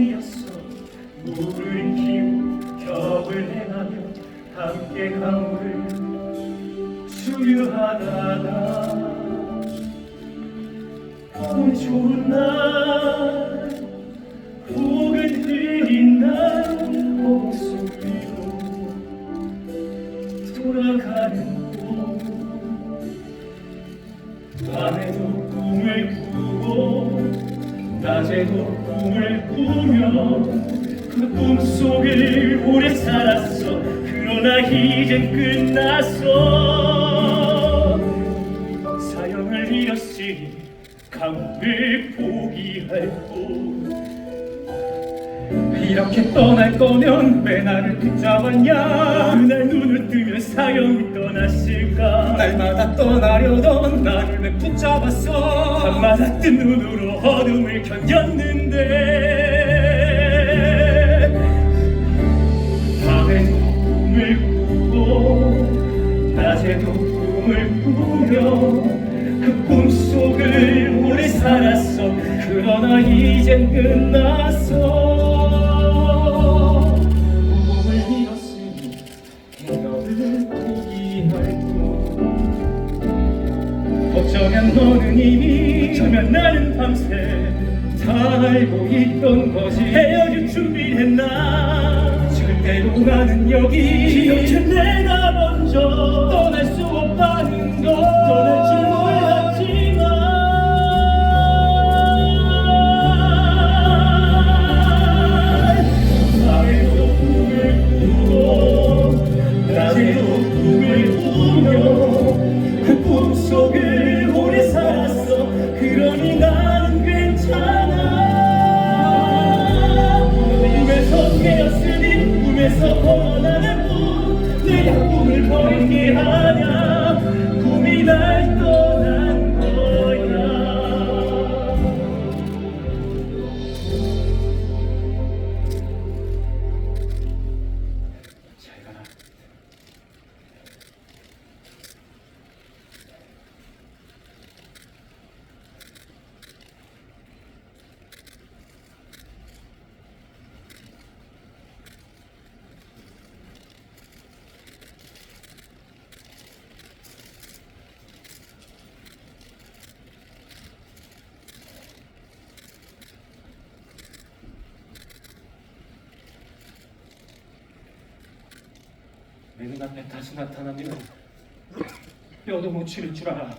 물을 키우 겹을 행하며 함께 강물을 수유하다가 오늘 좋은 날 혹은 흐린 날 목소리로 돌아가는 곳 밤에도 꿈을 꾸고 낮에도 꿈을 꾸며 그 꿈속을 오래 살았어. 그러나 이젠 끝났어. 사형을 잃었으니 강물을 포기할 곳 이렇게 떠날 거면 왜 나를 붙잡았냐? 그날 눈을 뜨면 사형이 떠났을까? 날마다 떠나려던 나를 왜 붙잡았어? 밤마다 뜬 눈으로 어둠을 견뎠는데. 밤에도 꿈을 꾸고 낮에도 꿈을 꾸며 그 꿈속을 오래 살았어. 그러나 이젠 끝났 뿐 어쩌면 너는 이미 어쩌면 나는 밤새 다 알고 있던 거지 헤어질 준비를 했나? 절대로 나는 여기 이렇게 내가 먼저 내 눈앞에 다시 나타나면 뼈도 못 치를 줄 알아